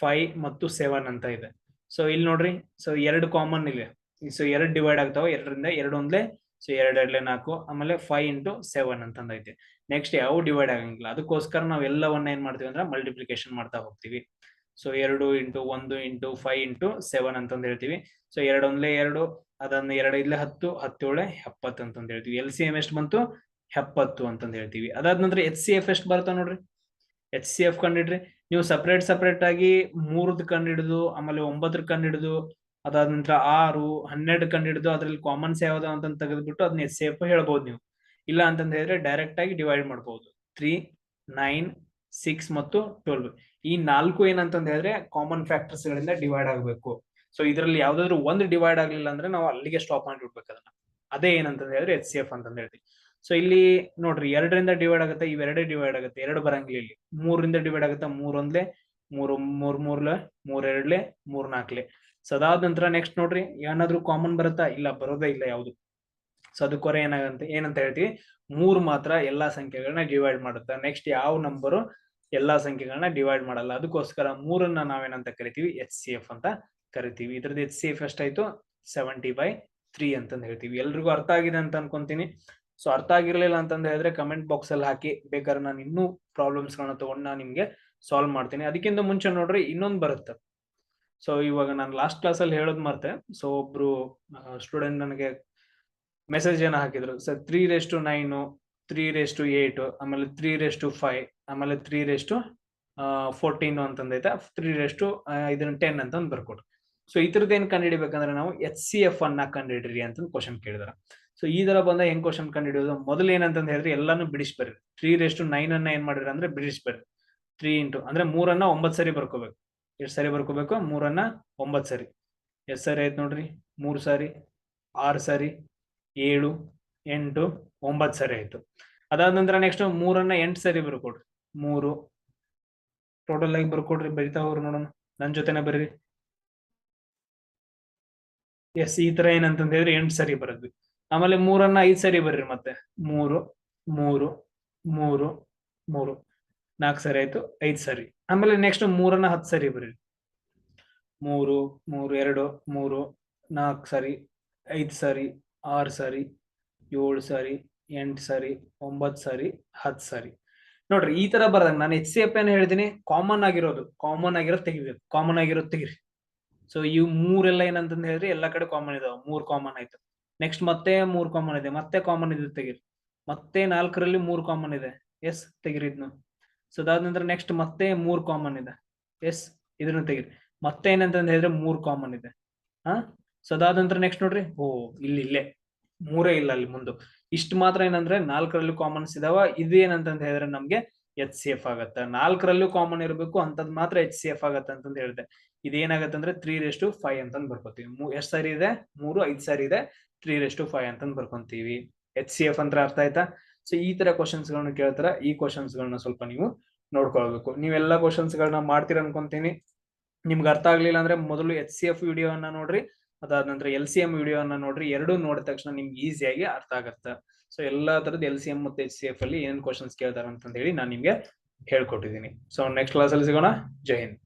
ಫೈವ್ ಮತ್ತು ಸೆವೆನ್ ಅಂತ ಇದೆ. ಸೊ ಇಲ್ಲಿ ನೋಡ್ರಿ. ಸೊ ಎರಡು ಕಾಮನ್ ಇಲ್ಲಿ ಸೊ ಎರಡು ಡಿವೈಡ್ ಆಗ್ತಾವ, ಎರಡರಿಂದ ಎರಡು ಒಂದ್ಲೆ ಸೊ ಎರಡು ಎರಡ್ಲೆ ನಾಲ್ಕು, ಆಮೇಲೆ ಫೈವ್ ಇಂಟು ಸೆವೆನ್ ಅಂತಂದೈತೆ ನೆಕ್ಸ್ಟ್ ಯಾವ ಡಿವೈಡ್ ಆಗಂಗಿಲ್ಲ. ಅದಕ್ಕೋಸ್ಕರ ನಾವ್ ಎಲ್ಲವನ್ನ ಏನ್ ಮಾಡ್ತೀವಿ ಅಂದ್ರೆ ಮಲ್ಟಿಪ್ಲಿಕೇಶನ್ ಮಾಡ್ತಾ ಹೋಗ್ತೀವಿ. ಸೊ ಎರಡು ಇಂಟು ಒಂದು ಇಂಟು ಫೈವ್ ಇಂಟು ಸೆವೆನ್ ಅಂತಂದು ಹೇಳ್ತೀವಿ. ಸೊ ಎರಡು ಒಂದ್ಲೆ ಎರಡು, ಅದನ್ನ ಎರಡು ಇಲ್ಲೇ ಹತ್ತು, ಹತ್ತೇಳೆ ಎಪ್ಪತ್ತು ಅಂತಂದು ಹೇಳ್ತೀವಿ. ಎಲ್ ಸಿ ಎಂ ಎಷ್ಟು ಬಂತು? ಎಪ್ಪತ್ತು ಅಂತಂದು ಹೇಳ್ತೀವಿ. ಅದಾದ ನಂತರ ಎಚ್ ಸಿ ಎಫ್ ಎಷ್ಟು ಬರ್ತಾವ ನೋಡ್ರಿ? ಎಚ್ ಸಿ ಎಫ್ ಕಂಡಿಡ್ರಿ ನೀವು ಸಪ್ರೇಟ್ ಸಪ್ರೇಟ್ ಆಗಿ ಮೂರದ್ ಕಂಡಿಡಿದು ಆಮೇಲೆ ಒಂಬತ್ತರ ಕಂಡಿಡಿದು ಅದಾದ ನಂತರ ಆರು, ಹನ್ನೆರಡು ಕಂಡು ಹಿಡಿದು ಅದ್ರಲ್ಲಿ ಕಾಮನ್ಸ್ ಯಾವ್ದು ಅಂತ ತೆಗೆದ್ಬಿಟ್ಟು ಅದನ್ನ ಎಸ್ ಎಫ್ ಹೇಳ್ಬೋದು ನೀವು. ಇಲ್ಲ ಅಂತಂದ ಹೇಳಿದ್ರೆ ಡೈರೆಕ್ಟ್ ಆಗಿ ಡಿವೈಡ್ ಮಾಡ್ಬೋದು. ತ್ರೀ ನೈನ್ ಸಿಕ್ಸ್ ಮತ್ತು ಟ್ವೆಲ್ವ್ ಈ ನಾಲ್ಕು ಏನಂತಂದ ಹೇಳಿದ್ರೆ ಕಾಮನ್ ಫ್ಯಾಕ್ಟರ್ಸ್ ಗಳಿಂದ ಡಿವೈಡ್ ಆಗಬೇಕು. ಸೊ ಇದರಲ್ಲಿ ಯಾವ್ದಾದ್ರು ಒಂದು ಡಿವೈಡ್ ಆಗ್ಲಿಲ್ಲ ಅಂದ್ರೆ ನಾವು ಅಲ್ಲಿಗೆ ಸ್ಟಾಪ್ ಮಾಡಿಬಿಡ್ಬೇಕು ಅದನ್ನ. ಅದೇ ಏನಂತಂದ ಹೇಳಿದ್ರೆ ಎಚ್ ಸಿ ಎಫ್ ಅಂತಂದ ಹೇಳ್ತೀವಿ. ಸೊ ಇಲ್ಲಿ ನೋಡ್ರಿ ಎರಡರಿಂದ ಡಿವೈಡ್ ಆಗುತ್ತೆ, ಇವೆರಡೇ ಡಿವೈಡ್ ಆಗುತ್ತೆ, ಎರಡು ಬರಂಗಿಲ್ಲ ಇಲ್ಲಿ. ಮೂರರಿಂದ ಡಿವೈಡ್ ಆಗುತ್ತೆ, ಮೂರೊಂದ್ಲೆ, ಮೂರು, ಮೂರ್, ಮೂರ್ಲೆ ಮೂರ್ ಎರಡ್ಲೆ ಮೂರ್ ನಾಲ್ಕ್ಲೆ ಸೊ ನಂತರ ನೆಕ್ಸ್ಟ್ ನೋಡ್ರಿ, ಏನಾದ್ರೂ ಕಾಮನ್ ಬರುತ್ತಾ? ಇಲ್ಲ, ಬರೋದೇ ಇಲ್ಲ ಯಾವುದು. ಸೊ ಕೊರೆ ಏನಾಗಂತ, ಏನಂತ ಹೇಳ್ತೀವಿ? ಮೂರು ಮಾತ್ರ ಎಲ್ಲಾ ಸಂಖ್ಯೆಗಳನ್ನ ಡಿವೈಡ್ ಮಾಡುತ್ತೆ. ನೆಕ್ಸ್ಟ್ ಯಾವ ನಂಬರು ಎಲ್ಲಾ ಸಂಖ್ಯೆಗಳನ್ನ ಡಿವೈಡ್ ಮಾಡಲ್ಲ. ಅದಕ್ಕೋಸ್ಕರ ಮೂರನ್ನ ನಾವೇನಂತ ಕರಿತೀವಿ? ಎಚ್ ಸಿ ಎಫ್ ಅಂತ ಕರಿತೀವಿ. ಇದ್ರದ್ದು ಎಚ್ ಸಿ ಎಫ್ ಎಷ್ಟಾಯ್ತು? ಸೆವೆಂಟಿ ಬೈ ತ್ರೀ ಅಂತಂದು ಹೇಳ್ತೀವಿ. ಎಲ್ರಿಗೂ ಅರ್ಥ ಆಗಿದೆ ಅಂತ ಅನ್ಕೊಂತೀನಿ. ಸೊ ಅರ್ಥ ಆಗಿರ್ಲಿಲ್ಲ ಅಂತಂದ ಹೇಳಿದ್ರೆ ಕಮೆಂಟ್ ಬಾಕ್ಸ್ ಅಲ್ಲಿ ಹಾಕಿ, ಬೇಕಾದ್ರೆ ನಾನು ಇನ್ನೂ ಪ್ರಾಬ್ಲಮ್ಸ್ ಗಳನ್ನ ತಗೊಂಡು ನಾನು ನಿಮ್ಗೆ ಸಾಲ್ವ್ ಮಾಡ್ತೀನಿ. ಅದಕ್ಕಿಂತ ಮುಂಚೆ ನೋಡ್ರಿ, ಇನ್ನೊಂದು ಬರುತ್ತೆ. ಸೊ ಇವಾಗ ನಾನು ಲಾಸ್ಟ್ ಕ್ಲಾಸ್ ಅಲ್ಲಿ ಹೇಳೋದ್ ಮರ್ತೆ. ಸೊ ಒಬ್ರು ಸ್ಟೂಡೆಂಟ್ ನನಗೆ ಮೆಸೇಜ್ ಏನ ಹಾಕಿದ್ರು. Sir three raise to nine three raise to eight ಆಮೇಲೆ ತ್ರೀ ರೇಸ್ ಟು ಫೈವ್ ಆಮೇಲೆ ತ್ರೀ ರೇಸ್ ಟು ಫೋರ್ಟೀನ್ ಅಂತಂದೈತೆ. ತ್ರೀ ರೇಸ್ ಟು ಇದನ್ನ ಟೆನ್ ಅಂತಂದು ಬರ್ಕೊಟ್ರು. ಸೊ ಈ ಥರದ್ದು ಏನ್ ಕಂಡುಹಿಡಿಬೇಕಂದ್ರೆ ನಾವು ಎಚ್ ಸಿ ಎಫ್ ಅನ್ನ ಕಂಡುಹಿಡ್ರಿ ಅಂತ ಕ್ವಶನ್ ಕೇಳಿದಾರೆ. ಸೊ ಈ ತರ ಬಂದ ಹೆಂಗ್ ಕ್ವಶನ್ ಕಂಡುಹಿಡಿಯೋದು? ಮೊದಲು ಏನಂತಂದು ಹೇಳಿದ್ರೆ ಎಲ್ಲಾನು ಬಿಡಿಸ್ಬರ್ರಿ ತ್ರೀ ರೇಸ್ ಟು ನೈನ್ ಅನ್ನ ಏನ್ ಮಾಡಿರಿ ಅಂದ್ರೆ ಬಿಡಿಸ್ಬರ್ರಿ ತ್ರೀ ಇಂಟು ಅಂದ್ರೆ ಮೂರನ್ನ ಒಂಬತ್ತು ಸರಿ ಬರ್ಕೋಬೇಕು. ಎಷ್ಟ್ ಸರಿ ಬರ್ಕೋಬೇಕು? ಮೂರನ್ನ ಒಂಬತ್ತು ಸರಿ. ಎಷ್ಟು ಸರಿ ಆಯ್ತು ನೋಡ್ರಿ? ಮೂರು ಸಾರಿ, ಆರು ಸಾರಿ, ಏಳು, ಎಂಟು, ಒಂಬತ್ತು ಸರಿ ಆಯ್ತು. ಅದಾದ ನಂತರ ನೆಕ್ಸ್ಟ್ ಮೂರನ್ನ ಎಂಟು ಸರಿ ಬರ್ಕೊಡ್ರಿ. ಮೂರು. ಟೋಟಲ್ ಆಗಿ ಬರ್ಕೊಡ್ರಿ, ಬರಿತಾ ಹೋಗ್ರಿ ನೋಡೋಣ. ನನ್ನ ಜೊತೆನೆ ಬರ್ರಿ. ಎಸ್, ಈ ತರ ಏನಂತಂದ ಹೇಳಿದ್ರೆ ಎಂಟು ಸರಿ ಬರದ್ವಿ. ಆಮೇಲೆ ಮೂರನ್ನ ಐದು ಸರಿ ಬರ್ರಿ ಮತ್ತೆ. ಮೂರು ಮೂರು ಮೂರು ಮೂರು ನಾಲ್ಕು ಸರಿ ಆಯ್ತು, ಐದು ಸರಿ. ಆಮೇಲೆ ನೆಕ್ಸ್ಟ್ ಮೂರನ್ನ ಹತ್ತು ಸರಿ ಬರ್ರಿ. ಮೂರು ಮೂರು, ಎರಡು, ಮೂರು, ನಾಲ್ಕು ಸರಿ, ಐದು ಸರಿ, ಆರು ಸರಿ, ಏಳು ಸರಿ, ಎಂಟು ಸರಿ, ಒಂಬತ್ತು ಸರಿ, ಹತ್ತು ಸರಿ. ನೋಡ್ರಿ, ಈ ತರ ಬರ್ದಾಗ ನಾನು ಎಚ್ ಸಿ ಎಫ್ ಏನ್ ಹೇಳಿದೀನಿ ಕಾಮನ್ ಆಗಿರೋದು ಕಾಮನ್ ಆಗಿರೋದು ತೆಗಿಬೇಕು ಕಾಮನ್ ಆಗಿರೋದು ತೆಗಿರಿ. ಸೊ ಇವು ಮೂರೆಲ್ಲ ಏನಂತಂದ್ ಹೇಳಿದ್ರೆ ಎಲ್ಲ ಕಡೆ ಕಾಮನ್ ಇದಾವೆ, ಮೂರ್ ಕಾಮನ್ ಆಯ್ತು. ನೆಕ್ಸ್ಟ್ ಮತ್ತೆ ಮೂರ್ ಕಾಮನ್ ಇದೆ, ಮತ್ತೆ ಕಾಮನ್ ಇದೆ ತೆಗಿರಿ. ಮತ್ತೆ ನಾಲ್ಕರಲ್ಲಿ ಮೂರು ಕಾಮನ್ ಇದೆ. ಎಸ್ ತೆಗಿರಿ ಇದನ್ನು ಸೊ ಅದಾದ ನಂತರ ನೆಕ್ಸ್ಟ್ ಮತ್ತೆ ಮೂರ್ ಕಾಮನ್ ಇದೆ. ಎಸ್ ಇದನ್ನ ತೆಗೀರಿ. ಮತ್ತೆ ಏನಂತ ಹೇಳಿದ್ರೆ ಮೂರ್ ಕಾಮನ್ ಇದೆ. ಹಾ? ಸೊ ಅದಾದ ನಂತರ ನೆಕ್ಸ್ಟ್ ನೋಡ್ರಿ. ಓ, ಇಲ್ಲಿ ಇಲ್ಲೇ. ಮೂರೇ ಇಲ್ಲ ಅಲ್ಲಿ ಮುಂದೆ. ಇಷ್ಟು ಮಾತ್ರ ಏನಂದ್ರೆ ನಾಲ್ಕರಲ್ಲಿ ಕಾಮನ್ಸ್ ಇದಾವ. ಇದು ಏನಂತಂದ್ ಹೇಳಿದ್ರೆ ನಮ್ಗೆ ಎಚ್ ಸಿ ಎಫ್ ಆಗತ್ತೆ. ನಾಲ್ಕರಲ್ಲೂ ಕಾಮನ್ ಇರಬೇಕು, ಅಂತದ್ ಮಾತ್ರ ಎಚ್ ಸಿ ಎಫ್ ಆಗತ್ತೆ ಅಂತಂದ್ ಹೇಳಿದೆ. ಇದೇನಾಗತ್ತೆ ಅಂದ್ರೆ ತ್ರೀ ರೇಸ್ ಟು ಫೈವ್ ಅಂತಂದ್ ಬರ್ಕೋತೀವಿ. ಎಷ್ಟ್ ಸಾರಿ ಇದೆ? ಮೂರು, ಐದ್ ಸಾರಿ ಇದೆ. ತ್ರೀ ರೇಸ್ ಟು ಫೈವ್ ಅಂತಂದ್ ಬರ್ಕೊಂತೀವಿ. ಎಚ್ ಸಿ ಎಫ್ ಅಂತ ಅರ್ಥ ಆಯ್ತಾ? ಸೊ ಈ ತರ ಕ್ವಶನ್ಸ್ ಗಳನ್ನ ಕೇಳ್ತಾರ. ಈ ಕ್ವಶನ್ಸ್ ಗಳನ್ನ ಸ್ವಲ್ಪ ನೀವು ನೋಡ್ಕೊಳ್ಬೇಕು. ನೀವೆಲ್ಲ ಕ್ವಶನ್ಸ್ ಗಳನ್ನ ಮಾಡ್ತೀರ ಅನ್ಕೊಂತೀನಿ. ನಿಮ್ಗೆ ಅರ್ಥ ಆಗ್ಲಿಲ್ಲ ಅಂದ್ರೆ ಮೊದಲು ಎಚ್ ಸಿ ಎಫ್ ವಿಡಿಯೋ ಅನ್ನ ನೋಡ್ರಿ. ಅದಾದ ನಂತರ ಎಲ್ ಸಿ ಎಂ ವಿಡಿಯೋ ಅನ್ನ ನೋಡ್ರಿ. ಎರಡು ನೋಡಿದ ತಕ್ಷಣ ನಿಮ್ಗೆ ಈಸಿಯಾಗಿ ಅರ್ಥ ಆಗತ್ತೆ. ಸೊ ಎಲ್ಲಾ ತರದ ಎಲ್ ಸಿ ಎಂ ಮತ್ತೆ ಎಚ್ ಸಿ ಎಫ್ ಅಲ್ಲಿ ಏನ್ ಕ್ವಶನ್ಸ್ ಕೇಳ್ತಾರ ಅಂತ ಹೇಳಿ ನಾನು ನಿಮ್ಗೆ ಹೇಳ್ಕೊಟ್ಟಿದ್ದೀನಿ ಸೊ ನೆಕ್ಸ್ಟ್ ಕ್ಲಾಸ್ ಅಲ್ಲಿ ಸಿಗೋಣ. ಜೈ ಹಿಂದ್